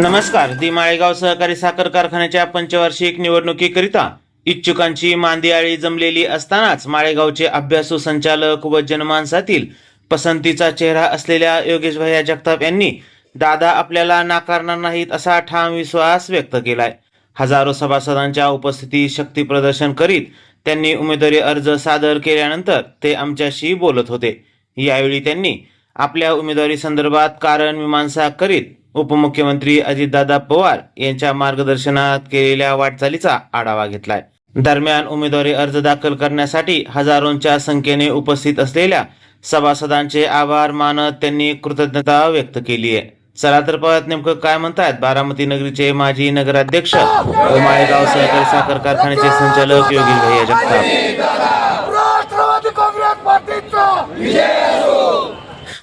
नमस्कार दी माळेगाव सहकारी साखर कारखान्याच्या पंचवार्षिक निवडणुकीकरिता इच्छुकांची मांदियाळी जमलेली असतानाच माळेगावचे अभ्यासू संचालक व जनमानसातील पसंतीचा चेहरा असलेल्या योगेश भैया जगताप यांनी दादा आपल्याला नाकारणार नाहीत असा ठाम विश्वास व्यक्त केलाय. हजारो सभासदांच्या उपस्थितीत शक्ती प्रदर्शन करीत त्यांनी उमेदवारी अर्ज सादर केल्यानंतर ते आमच्याशी बोलत होते. यावेळी त्यांनी आपल्या उमेदवारी संदर्भात कारण मीमांसा करीत उपमुख्यमंत्री अजितदादा पवार यांच्या मार्गदर्शनात केलेल्या वाटचालीचा आढावा घेतलाय. दरम्यान उमेदवारी अर्ज दाखल करण्यासाठी हजारोंच्या संख्येने उपस्थित असलेल्या सभासदांचे आभार मानत त्यांनी कृतज्ञता व्यक्त केली आहे. चला तर पाहत नेमकं काय म्हणतायत बारामती नगरीचे माजी नगराध्यक्ष माळेगाव सहकारी साखर कारखान्याचे संचालक योगी भैया जगताप राष्ट्रवादी काँग्रेस पार्टीचा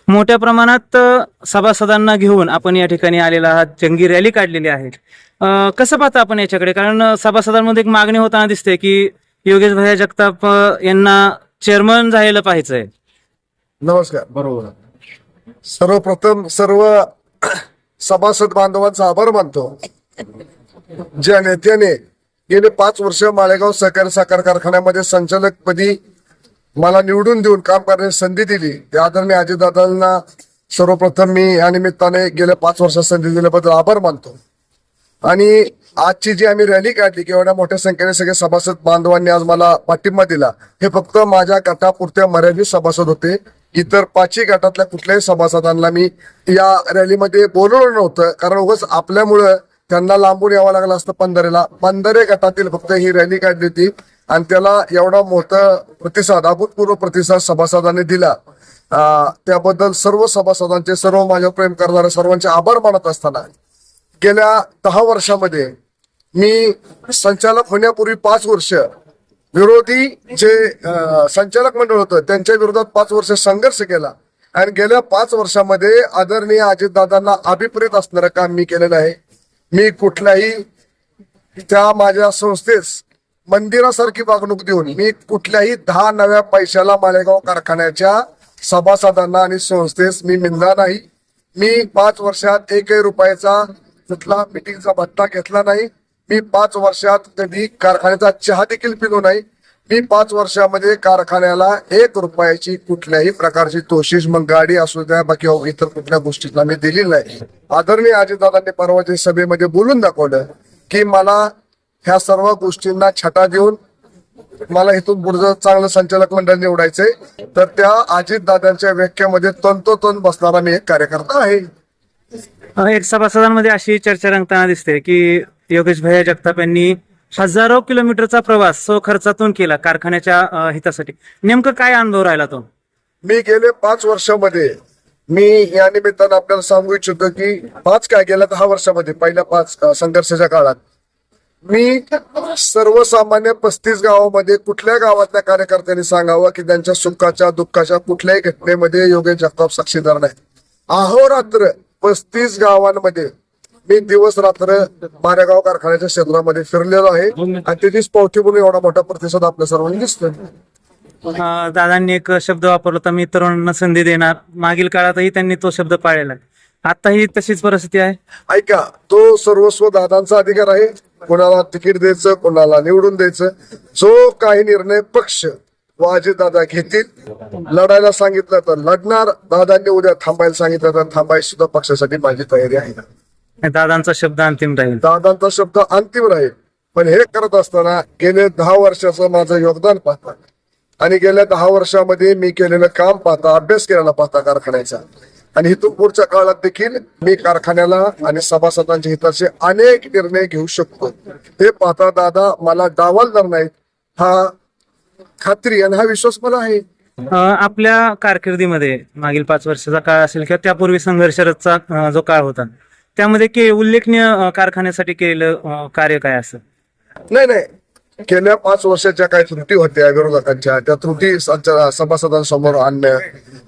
मोठ्या प्रमाणात सभासदांना घेऊन आपण या ठिकाणी आलेला आहात. जंगी रॅली काढलेली आहे. कसं पाहता आपण याच्याकडे? कारण सभासदांमध्ये एक मागणी होताना दिसते की योगेश भैया जगताप यांना चेअरमन झालेलं पाहिजे नमस्कार. बरोबर सर्वप्रथम सर्व सभासद बांधवांचा आभार मानतो. ज्या नेत्याने गेले पाच वर्ष माळेगाव सहकारी साखर कारखान्यामध्ये संचालकपदी मला निवडून देऊन काम करण्याची संधी दिली. त्या आदरणीय अजितदादांना सर्वप्रथम मी या निमित्ताने गेल्या पाच वर्षात संधी दिल्याबद्दल आभार मानतो. आणि आजची जी आम्ही रॅली काढली किंवा एवढ्या मोठ्या संख्येने सगळे सभासद बांधवांनी आज मला पाठिंबा दिला. हे फक्त माझ्या गटापुरत्या मर्यादित सभासद होते. इतर पाचही गटातल्या कुठल्याही सभासदांना मी या रॅलीमध्ये बोलवलं नव्हतं. कारण उगाच आपल्यामुळं त्यांना लांबून यावं लागलं असतं पंधरेला. पंधरे गटातील फक्त ही रॅली काढली होती. आणि त्याला एवढा मोठा प्रतिसाद अभूतपूर्व प्रतिसाद सभासदांनी दिला. त्याबद्दल सर्व सभासदांचे सर्व माझ्या प्रेम करणाऱ्या सर्वांचे आभार मानत असताना गेल्या दहा वर्षामध्ये मी संचालक होण्यापूर्वी पाच वर्ष विरोधी जे संचालक मंडळ होतं त्यांच्या विरोधात पाच वर्ष संघर्ष केला. आणि गेल्या पाच वर्षामध्ये आदरणीय अजितदादांना अभिप्रेत असणारं काम मी केलेलं आहे. मी कुठल्याही त्या माझ्या संस्थेस मंदिरासारखी वागणूक देऊन मी कुठल्याही दहा नव्या पैशाला मालेगाव कारखान्याच्या सभासदांना आणि संस्थेस मी मिळणार नाही. मी पाच वर्षात एकही रुपयाचा कुठला मिटिंगचा भत्ता घेतला नाही. मी पाच वर्षात कधी कारखान्याचा चहा देखील पिलो नाही. मी पाच वर्षामध्ये कारखान्याला एक रुपयाची कुठल्याही प्रकारची तोशीस मग गाडी असू द्या बाकी हो, इतर कुठल्या गोष्टीला मी दिली नाही. आदरणीय अजितदादांनी परवाच्या सभेमध्ये बोलून दाखवलं की मला ह्या सर्व गोष्टींना छटा देऊन मला इथून पुढचं चांगलं संचालक मंडळ निवडायचंय. तर त्या अजितदादांच्या व्याख्यामध्ये तंतोतंत बसणारा मी एक कार्यकर्ता आहे. एक सभासदांमध्ये अशी चर्चा रंगताना दिसते की योगेश भैया जगताप यांनी हजारो किलोमीटरचा प्रवास सो खर्चातून केला कारखान्याच्या हितासाठी. नेमकं काय अनुभव राहिला तो? मी गेले पाच वर्षामध्ये मी या निमित्तानं आपल्याला सांगू इच्छितो की पाच काय गेल्या दहा वर्षामध्ये पहिल्या पाच संघर्षाच्या काळात. मी सर्वसामान्य पस्तीस गावामध्ये कुठल्या गावातल्या कार्यकर्त्यांनी सांगावं की त्यांच्या सुखाच्या दुःखाच्या कुठल्याही घटनेमध्ये योगेश जगताप साक्षीदार नाहीत. अहोरात्र पस्तीस गावांमध्ये मी दिवस रात्र मारेगाव कारखान्याच्या क्षेत्रामध्ये फिरलेलो आहे. आणि त्याचीच पावती म्हणून एवढा मोठा प्रतिसाद आपल्या सर्वांनी दिसतोय. दादांनी एक शब्द वापरला होता मी तरुणांना संधी देणार. मागील काळातही त्यांनी तो शब्द पाळलेला आहे. आताही तशीच परिस्थिती आहे? ऐका तो सर्वस्व दादांचा अधिकार आहे. कोणाला तिकीट द्यायचं कोणाला निवडून द्यायचं जो काही निर्णय पक्ष व दादा घेतील लढायला सांगितलं तर लढणार दादांनी उद्या थांबायला सांगितलं तर थांबायची सुद्धा पक्षासाठी माझी तयारी आहे. दादांचा शब्द अंतिम राहील. दादांचा शब्द अंतिम राहील. पण हे करत असताना गेले दहा वर्षाचं माझं योगदान पाहता आणि गेल्या दहा वर्षामध्ये मी केलेलं काम पाहता अभ्यास केलेला पाहता कारखान्याचा. आणि इथून पुढच्या काळात देखील मी कारखान्याला आणि सभासदांच्या हिताचे अनेक निर्णय घेऊ शकतो. हे पाहता दादा मला डावलणार नाहीत. हा खात्री आणि हा विश्वास मला आहे. अ, आपल्या कारकिर्दीमध्ये मागील पाच वर्षाचा काळ असेल किंवा त्यापूर्वी संघर्षरतचा अ, जो काळ होता त्यामध्ये के उल्लेखनीय अ, कारखान्यासाठी केलेलं अ, कार्य काय असं? नाही नाही. गेल्या पाच वर्षाच्या काही त्रुटी होत्या विरोधकांच्या. त्या त्रुटी सभासदांसमोर आणणं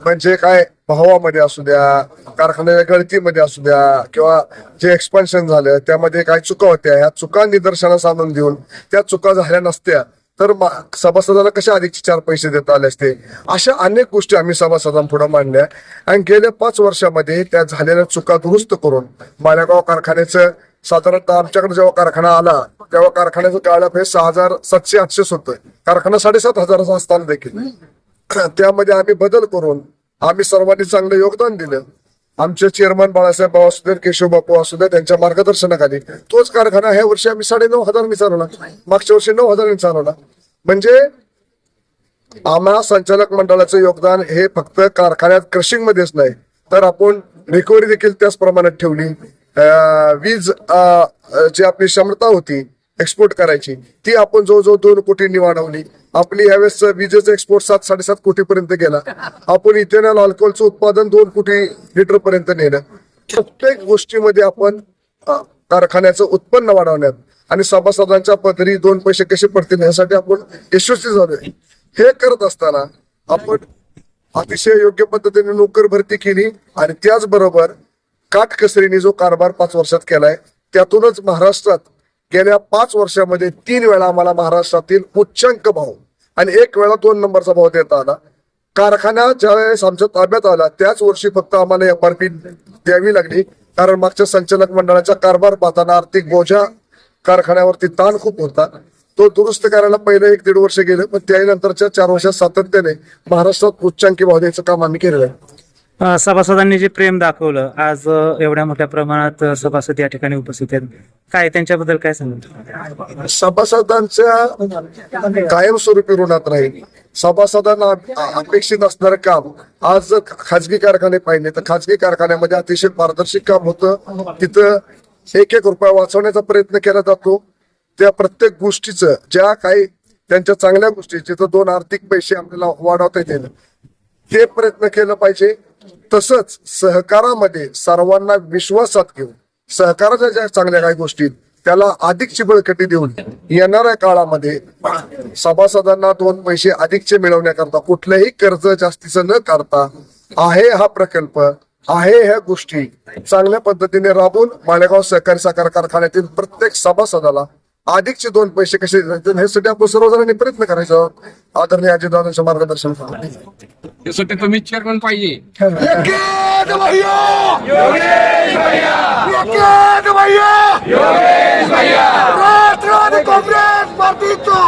म्हणजे काय भावामध्ये असू द्या कारखान्याच्या गळतीमध्ये असू द्या किंवा जे एक्सपान्शन झालं त्यामध्ये काही चुका होत्या. ह्या चुका निदर्शनास आणून देऊन त्या चुका झाल्या नसत्या तर सभासदाला कशा अधिकचे चार पैसे देता आले असते? अशा अनेक गोष्टी आम्ही सभासदांपुढे मांडल्या. आणि गेल्या पाच वर्षामध्ये त्या झालेल्या चुका दुरुस्त करून मालेगाव कारखान्याचं साधारणतः आमच्याकडे जेव्हा कारखाना आला तेव्हा कारखान्याचं गाळप हे सहा हजार सातशे आठशेच होतं. कारखाना साडेसात हजाराचा असताना देखील. त्यामध्ये आम्ही बदल करून आम्ही सर्वांनी चांगलं योगदान दिलं. आमचे चेअरमन बाळासाहेब बाबा असू देत केशव बापू असू देत त्यांच्या मार्गदर्शनाखाली तोच कारखाना ह्या वर्षी आम्ही साडे नऊ हजारांनी चालवला. मागच्या वर्षी नऊ हजारांनी चालवला. म्हणजे आम्हा संचालक मंडळाचं योगदान हे फक्त कारखान्यात क्रशिंग मध्येच नाही तर आपण रिकव्हरी देखील त्याच प्रमाणात ठेवली. वीज जी आपली क्षमता होती एक्सपोर्ट करायची ती आपण जवळजवळ दोन कोटींनी वाढवली. आपली यावेळेस विजेचा एक्सपोर्ट सात साडेसात कोटी पर्यंत गेला. आपण इथेनॉल अल्कोहोलचं उत्पादन दोन कोटी लिटर पर्यंत नेलं. प्रत्येक गोष्टीमध्ये आपण कारखान्याचं उत्पन्न वाढवण्यात आणि सभासदांच्या पदरी दोन पैसे कसे पडतील यासाठी आपण यशस्वी झालोय. हे करत असताना आपण अतिशय योग्य पद्धतीने नोकर भरती केली आणि त्याचबरोबर काटकसरीने जो कारभार पाच वर्षात केलाय त्यातूनच महाराष्ट्रात गेल्या पाच वर्षामध्ये तीन वेळा आम्हाला महाराष्ट्रातील उच्चांक भाव आणि एक वेळा दोन नंबरचा भाव देता आला. कारखाना ज्यावेळेस आमच्या ताब्यात आला त्याच वर्षी फक्त आम्हाला एफ आर पी द्यावी लागली. कारण मागच्या संचालक मंडळाचा कारभार पाहताना आर्थिक बोजा कारखान्यावरती ताण खूप होता. तो दुरुस्त करायला पहिले एक दीड वर्ष गेलं पण त्यानंतरच्या चार वर्षात सातत्याने महाराष्ट्रात उच्चांकी भाव द्यायचं काम आम्ही केलेलं आहे. सभासदांनी जे प्रेम दाखवलं आज एवढ्या मोठ्या प्रमाणात सभासद या ठिकाणी उपस्थित आहेत. काय त्यांच्याबद्दल काय सांगतो सभासदांच्या कायमस्वरूपी ऋणात राहील. सभासदांना अपेक्षित असणारं काम आज जर खाजगी कारखाने पाहिले तर खाजगी कारखान्यामध्ये अतिशय पारदर्शक काम होतं. तिथं एक एक रुपया वाचवण्याचा प्रयत्न केला जातो. त्या प्रत्येक गोष्टीचं ज्या काही त्यांच्या चांगल्या गोष्टी जिथं दोन आर्थिक पैसे आपल्याला वाढवता येतील ते प्रयत्न केलं पाहिजे. तसंच सहकारामध्ये सर्वांना विश्वासात घेऊन सहकाराच्या ज्या चांगल्या काही गोष्टी त्याला अधिकची बळकटी देऊन येणाऱ्या काळामध्ये सभासदांना दोन पैसे अधिकचे मिळवण्याकरता कुठलंही कर्ज जास्तीचं न करता आहे हा प्रकल्प आहे ह्या गोष्टी चांगल्या पद्धतीने राबवून मालेगाव सहकारी साखर कारखान्यातील प्रत्येक सभासदाला अधिकचे दोन पैसे कसे देतील ह्यासाठी आपण सर्वजणांनी प्रयत्न करायचा. आदरणीय अजितदादांच्या मार्गदर्शन त्यासाठी तुम्ही चेअरमन पाहिजे राष्ट्रवादी काँग्रेस पार्टीचा